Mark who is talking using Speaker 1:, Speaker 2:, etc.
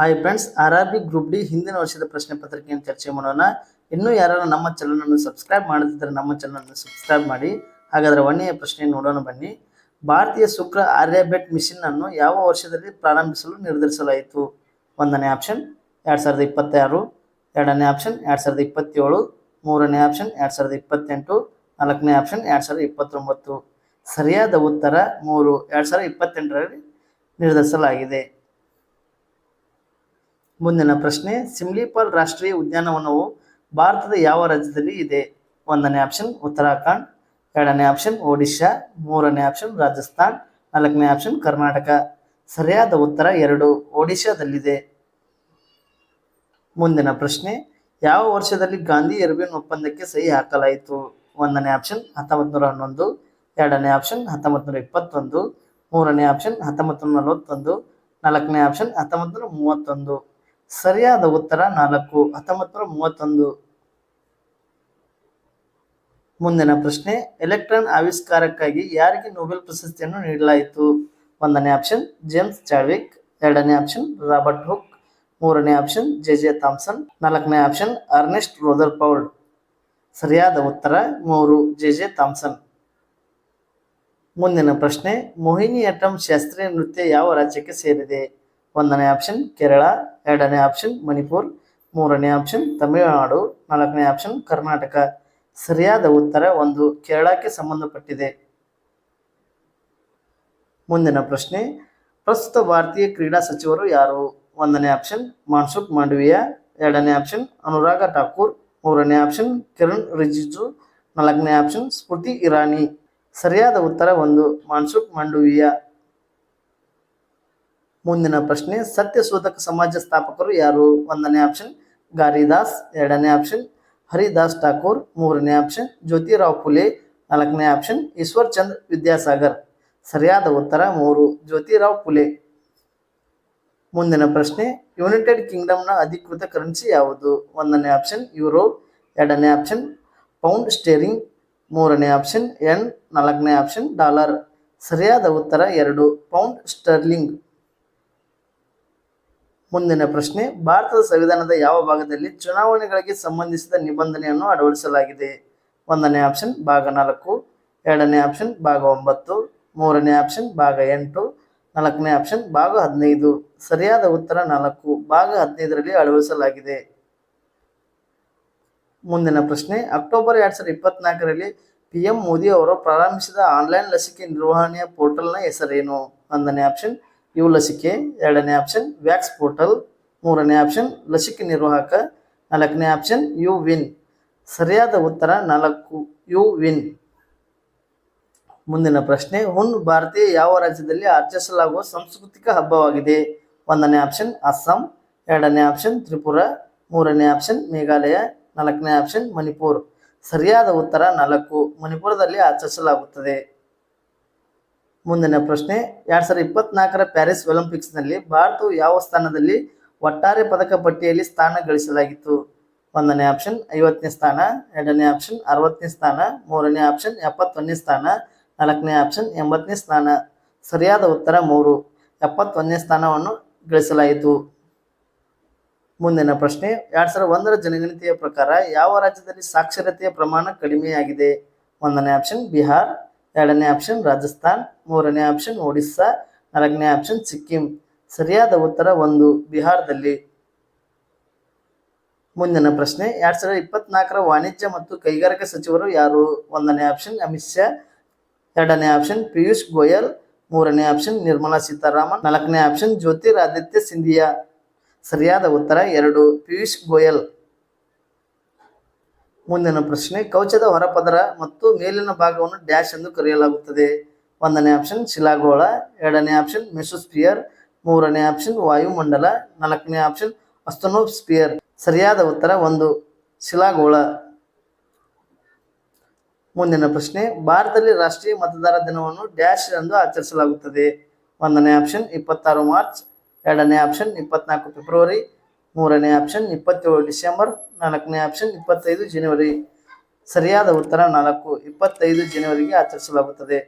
Speaker 1: Hi friends R R B group D ಹಿಂದಿನ ವರ್ಷದ ಪ್ರಶ್ನೆ ಪತ್ರಿಕೆಯನ್ನು ಚರ್ಚೆ ಮಾಡೋಣ. ಇನ್ನೂ ಯಾರು ನಮ್ಮ ಚಾನಲ್ ಅನ್ನು ಸಬ್ಸ್ಕ್ರೈಬ್ ಮಾಡದಿದ್ದರೆ ನಮ್ಮ ಚಾನಲ್ ಅನ್ನು ಸಬ್ಸ್ಕ್ರೈಬ್ ಮಾಡಿ. ಹಾಗಾದ್ರೆ ಒಂದನೆಯ ಪ್ರಶ್ನೆ ನೋಡೋಣ ಬನ್ನಿ. ಭಾರತೀಯ ಶುಕ್ರ ಆರ್ಯಭೆಟ್ ಮಿಷನ್ ಅನ್ನು ಯಾವ ವರ್ಷದಲ್ಲಿ ಪ್ರಾರಂಭಿಸಲು ನಿರ್ಧರಿಸಲಾಯಿತು? ಒಂದನೇ ಆಪ್ಷನ್ ಎರಡು ಸಾವಿರದ ಇಪ್ಪತ್ತಾರು. ಎರಡನೇ ಆಪ್ಷನ್ ಎರಡು ಸಾವಿರದ ಇಪ್ಪತ್ತೇಳು. ಮೂರನೇ ಆಪ್ಷನ್ ಎರಡು ಸಾವಿರದ ಇಪ್ಪತ್ತೆಂಟು. ನಾಲ್ಕನೇ ಆಪ್ಷನ್ ಎರಡು ಸಾವಿರದ ಇಪ್ಪತ್ತೊಂಬತ್ತು. ಸರಿಯಾದ ಉತ್ತರ ಮೂರು, ಎರಡು ಸಾವಿರದ ಇಪ್ಪತ್ತೆಂಟರಲ್ಲಿ ನಿರ್ಧರಿಸಲಾಗಿದೆ. ಮುಂದಿನ ಪ್ರಶ್ನೆ ಸಿಮ್ಲಿಪಾಲ್ ರಾಷ್ಟ್ರೀಯ ಉದ್ಯಾನವನವು ಭಾರತದ ಯಾವ ರಾಜ್ಯದಲ್ಲಿ ಇದೆ? ಒಂದನೇ ಆಪ್ಷನ್, ಉತ್ತರಾಖಂಡ್, ಎರಡನೇ ಆಪ್ಷನ್, ಒಡಿಶಾ, ಮೂರನೇ ಆಪ್ಷನ್, ರಾಜಸ್ಥಾನ್, ನಾಲ್ಕನೇ ಆಪ್ಷನ್, ಕರ್ನಾಟಕ. ಸರಿಯಾದ ಉತ್ತರ ಎರಡು ಒಡಿಶಾದಲ್ಲಿದೆ. ಮುಂದಿನ ಪ್ರಶ್ನೆ, ಯಾವ ವರ್ಷದಲ್ಲಿ ಗಾಂಧಿ ಎರ್ಬಿನ್ ಒಪ್ಪಂದಕ್ಕೆ ಸಹಿ ಹಾಕಲಾಯಿತು? ಒಂದನೇ ಆಪ್ಷನ್ ಹತ್ತೊಂಬತ್ತು ನೂರ ಹನ್ನೊಂದು, ಎರಡನೇ ಆಪ್ಷನ್ ಹತ್ತೊಂಬತ್ತು ನೂರ ಇಪ್ಪತ್ತೊಂದು, ಮೂರನೇ ಆಪ್ಷನ್ ಹತ್ತೊಂಬತ್ತು ನೂರ ನಲವತ್ತೊಂದು, ನಾಲ್ಕನೇ ಆಪ್ಷನ್ ಹತ್ತೊಂಬತ್ತು ನೂರ ಮೂವತ್ತೊಂದು. ಸರಿಯಾದ ಉತ್ತರ ನಾಲ್ಕು. ಹತ್ತೊಂಬತ್ತು ಮೂವತ್ತೊಂದು. ಮುಂದಿನ ಪ್ರಶ್ನೆ, ಎಲೆಕ್ಟ್ರಾನ್ ಆವಿಷ್ಕಾರಕ್ಕಾಗಿ ಯಾರಿಗೆ ನೊಬೆಲ್ ಪ್ರಶಸ್ತಿಯನ್ನು ನೀಡಲಾಯಿತು? ಒಂದನೇ ಆಪ್ಷನ್, ಜೇಮ್ಸ್ ಚಾಡ್ವಿಕ್ ಎರಡನೇ ಆಪ್ಷನ್, ರಾಬರ್ಟ್ ಹುಕ್. ಮೂರನೇ ಆಪ್ಷನ್, ಜೆ ಜೆ ಥಾಮ್ಸನ್. ನಾಲ್ಕನೇ ಆಪ್ಷನ್, ಅರ್ನೆಸ್ಟ್ ರೋದರ್ ಪೌಲ್ಡ್ ಸರಿಯಾದ ಉತ್ತರ ಮೂರು, ಜೆ ಜೆ ಥಾಮ್ಸನ್. ಮುಂದಿನ ಪ್ರಶ್ನೆ, ಮೋಹಿನಿಯಟ್ಟಂ ಶಾಸ್ತ್ರೀಯ ನೃತ್ಯ ಯಾವ ರಾಜ್ಯಕ್ಕೆ ಸೇರಿದೆ? ಒಂದನೇ ಆಪ್ಷನ್, ಕೇರಳ. ಎರಡನೇ ಆಪ್ಷನ್ ಮಣಿಪುರ್. ಮೂರನೇ ಆಪ್ಷನ್ ತಮಿಳುನಾಡು. ನಾಲ್ಕನೇ ಆಪ್ಷನ್ ಕರ್ನಾಟಕ. ಸರಿಯಾದ ಉತ್ತರ ಒಂದು ಕೇರಳಕ್ಕೆ ಸಂಬಂಧಪಟ್ಟಿದೆ. ಮುಂದಿನ ಪ್ರಶ್ನೆ, ಪ್ರಸ್ತುತ ಭಾರತೀಯ ಕ್ರೀಡಾ ಸಚಿವರು ಯಾರು? ಒಂದನೇ ಆಪ್ಷನ್ ಮಾನ್ಸುಖ್ ಮಾಂಡವಿಯಾ. ಎರಡನೇ ಆಪ್ಷನ್ ಅನುರಾಗ ಠಾಕೂರ್. ಮೂರನೇ ಆಪ್ಷನ್ ಕಿರಣ್ ರಿಜಿಜು. ನಾಲ್ಕನೇ ಆಪ್ಷನ್ ಸ್ಮೃತಿ ಇರಾನಿ. ಸರಿಯಾದ ಉತ್ತರ ಒಂದು ಮಾನ್ಸುಖ್ ಮಾಂಡವಿಯಾ. ಮುಂದಿನ ಪ್ರಶ್ನೆ, ಸತ್ಯಶೋಧಕ ಸಮಾಜ ಸ್ಥಾಪಕರು ಯಾರು? ಒಂದನೇ ಆಪ್ಷನ್ ಗಾರಿದಾಸ್. ಎರಡನೇ ಆಪ್ಷನ್ ಹರಿದಾಸ್ ಠಾಕೂರ್. ಮೂರನೇ ಆಪ್ಷನ್ ಜ್ಯೋತಿರಾವ್ ಫುಲೆ. ನಾಲ್ಕನೇ ಆಪ್ಷನ್ ಈಶ್ವರ್ ಚಂದ್ರ ವಿದ್ಯಾಸಾಗರ್. ಸರಿಯಾದ ಉತ್ತರ ಮೂರು, ಜ್ಯೋತಿರಾವ್ ಫುಲೆ. ಮುಂದಿನ ಪ್ರಶ್ನೆ, ಯುನೈಟೆಡ್ ಕಿಂಗ್ಡಮ್ನ ಅಧಿಕೃತ ಕರೆನ್ಸಿ ಯಾವುದು? ಒಂದನೇ ಆಪ್ಷನ್ ಯುರೋ. ಎರಡನೇ ಆಪ್ಷನ್ ಪೌಂಡ್ ಸ್ಟೇರಿಂಗ್. ಮೂರನೇ ಆಪ್ಷನ್ ಎನ್. ನಾಲ್ಕನೇ ಆಪ್ಷನ್ ಡಾಲರ್. ಸರಿಯಾದ ಉತ್ತರ ಎರಡು, ಪೌಂಡ್ ಸ್ಟರ್ಲಿಂಗ್. ಮುಂದಿನ ಪ್ರಶ್ನೆ, ಭಾರತದ ಸಂವಿಧಾನದ ಯಾವ ಭಾಗದಲ್ಲಿ ಚುನಾವಣೆಗಳಿಗೆ ಸಂಬಂಧಿಸಿದ ನಿಬಂಧನೆಯನ್ನು ಅಳವಡಿಸಲಾಗಿದೆ? ಒಂದನೇ ಆಪ್ಷನ್ ಭಾಗ ನಾಲ್ಕು, ಎರಡನೇ ಆಪ್ಷನ್ ಭಾಗ ಒಂಬತ್ತು, ಮೂರನೇ ಆಪ್ಷನ್ ಭಾಗ ಎಂಟು, ನಾಲ್ಕನೇ ಆಪ್ಷನ್ ಭಾಗ ಹದಿನೈದು. ಸರಿಯಾದ ಉತ್ತರ ನಾಲ್ಕು, ಭಾಗ ಹದಿನೈದರಲ್ಲಿ ಅಳವಡಿಸಲಾಗಿದೆ. ಮುಂದಿನ ಪ್ರಶ್ನೆ, ಅಕ್ಟೋಬರ್ ಎರಡ್ ಸಾವಿರದ ಇಪ್ಪತ್ನಾಲ್ಕರಲ್ಲಿ ಪಿ ಎಂ ಮೋದಿ ಅವರು ಪ್ರಾರಂಭಿಸಿದ ಆನ್ಲೈನ್ ಲಸಿಕೆ ನಿರ್ವಹಣೆಯ ಪೋರ್ಟಲ್ನ ಹೆಸರೇನು? ಒಂದನೇ ಆಪ್ಷನ್ ಯು ಲಸಿಕೆ. ಎರಡನೇ ಆಪ್ಷನ್ ವ್ಯಾಕ್ಸ್ ಪೋರ್ಟಲ್ ಮೂರನೇ ಆಪ್ಷನ್ ಲಸಿಕೆ ನಿರ್ವಾಹಕ. ನಾಲ್ಕನೇ ಆಪ್ಷನ್ ಯು ವಿನ್ ಸರಿಯಾದ ಉತ್ತರ, ನಾಲ್ಕು ಯು ವಿನ್ ಮುಂದಿನ ಪ್ರಶ್ನೆ ಹುನ್ ಭಾರತೀಯ ಯಾವ ರಾಜ್ಯದಲ್ಲಿ ಆಚರಿಸಲಾಗುವ ಸಾಂಸ್ಕೃತಿಕ ಹಬ್ಬವಾಗಿದೆ? ಒಂದನೇ ಆಪ್ಷನ್ ಅಸ್ಸಾಂ ಎರಡನೇ ಆಪ್ಷನ್ ತ್ರಿಪುರ. ಮೂರನೇ ಆಪ್ಷನ್ ಮೇಘಾಲಯ. ನಾಲ್ಕನೇ ಆಪ್ಷನ್ ಮಣಿಪುರ್. ಸರಿಯಾದ ಉತ್ತರ, ನಾಲ್ಕು. ಮಣಿಪುರದಲ್ಲಿ ಆಚರಿಸಲಾಗುತ್ತದೆ. ಮುಂದಿನ ಪ್ರಶ್ನೆ, ಎರಡ್ ಸಾವಿರದ ಇಪ್ಪತ್ನಾಲ್ಕರ ಪ್ಯಾರಿಸ್ ಒಲಿಂಪಿಕ್ಸ್ನಲ್ಲಿ ಭಾರತವು ಯಾವ ಸ್ಥಾನದಲ್ಲಿ ಒಟ್ಟಾರೆ ಪದಕ ಪಟ್ಟಿಯಲ್ಲಿ ಸ್ಥಾನ ಗಳಿಸಲಾಗಿತ್ತು? ಒಂದನೇ ಆಪ್ಷನ್, ಐವತ್ತನೇ ಸ್ಥಾನ, ಎರಡನೇ ಆಪ್ಷನ್, ಅರವತ್ತನೇ ಸ್ಥಾನ, ಮೂರನೇ ಆಪ್ಷನ್, ಎಪ್ಪತ್ತೊಂದನೇ ಸ್ಥಾನ, ನಾಲ್ಕನೇ ಆಪ್ಷನ್, ಎಂಬತ್ತನೇ ಸ್ಥಾನ. ಸರಿಯಾದ ಉತ್ತರ ಮೂರು. ಎಪ್ಪತ್ತೊಂದನೇ ಸ್ಥಾನವನ್ನು ಗಳಿಸಲಾಯಿತು. ಮುಂದಿನ ಪ್ರಶ್ನೆ, ಎರಡ್ ಸಾವಿರದ ಒಂದರ ಜನಗಣತಿಯ ಪ್ರಕಾರ ಯಾವ ರಾಜ್ಯದಲ್ಲಿ ಸಾಕ್ಷರತೆಯ ಪ್ರಮಾಣ ಕಡಿಮೆಯಾಗಿದೆ? ಒಂದನೇ ಆಪ್ಷನ್, ಬಿಹಾರ್ ಎರಡನೇ ಆಪ್ಷನ್ ರಾಜಸ್ಥಾನ್, ಮೂರನೇ ಆಪ್ಷನ್ ಒಡಿಸ್ಸಾ, ನಾಲ್ಕನೇ ಆಪ್ಷನ್ ಸಿಕ್ಕಿಂ. ಸರಿಯಾದ ಉತ್ತರ ಒಂದು ಬಿಹಾರದಲ್ಲಿ. ಮುಂದಿನ ಪ್ರಶ್ನೆ, ಎರಡ್ ಸಾವಿರದ ಇಪ್ಪತ್ನಾಲ್ಕರ ವಾಣಿಜ್ಯ ಮತ್ತು ಕೈಗಾರಿಕಾ ಸಚಿವರು ಯಾರು? ಒಂದನೇ ಆಪ್ಷನ್ ಅಮಿತ್ ಶಾ, ಎರಡನೇ ಆಪ್ಷನ್ ಪಿಯೂಷ್ ಗೋಯಲ್, ಮೂರನೇ ಆಪ್ಷನ್ ನಿರ್ಮಲಾ ಸೀತಾರಾಮನ್, ನಾಲ್ಕನೇ ಆಪ್ಷನ್ ಜ್ಯೋತಿರಾದಿತ್ಯ ಸಿಂಧಿಯಾ. ಸರಿಯಾದ ಉತ್ತರ ಎರಡು, ಪಿಯೂಷ್ ಗೋಯಲ್. ಮುಂದಿನ ಪ್ರಶ್ನೆ, ಕವಚದ ಹೊರಪದರ ಮತ್ತು ಮೇಲಿನ ಭಾಗವನ್ನು ಡ್ಯಾಶ್ ಎಂದು ಕರೆಯಲಾಗುತ್ತದೆ. ಒಂದನೇ ಆಪ್ಷನ್, ಶಿಲಾಗೋಳ. ಎರಡನೇ ಆಪ್ಷನ್, ಮೆಸೋಸ್ಪಿಯರ್. ಮೂರನೇ ಆಪ್ಷನ್, ವಾಯುಮಂಡಲ. ನಾಲ್ಕನೇ ಆಪ್ಷನ್, ಅಸ್ತನೋಸ್ಪಿಯರ್. ಸರಿಯಾದ ಉತ್ತರ ಒಂದು, ಶಿಲಾಗೋಳ. ಮುಂದಿನ ಪ್ರಶ್ನೆ, ಭಾರತದಲ್ಲಿ ರಾಷ್ಟ್ರೀಯ ಮತದಾರ ದಿನವನ್ನು ಡ್ಯಾಶ್ ಎಂದು ಆಚರಿಸಲಾಗುತ್ತದೆ. ಒಂದನೇ ಆಪ್ಷನ್, ಇಪ್ಪತ್ತಾರು ಮಾರ್ಚ್. ಎರಡನೇ ಆಪ್ಷನ್, ಇಪ್ಪತ್ನಾಲ್ಕು ಫೆಬ್ರವರಿ. ಮೂರನೇ ಆಪ್ಷನ್ ಇಪ್ಪತ್ತೇಳು ಡಿಸೆಂಬರ್ ನಾಲ್ಕನೇ ಆಪ್ಷನ್ ಇಪ್ಪತ್ತೈದು ಜನವರಿ ಸರಿಯಾದ ಉತ್ತರ ನಾಲ್ಕು ಇಪ್ಪತ್ತೈದು ಜನವರಿಗೆ ಆಚರಿಸಲಾಗುತ್ತದೆ.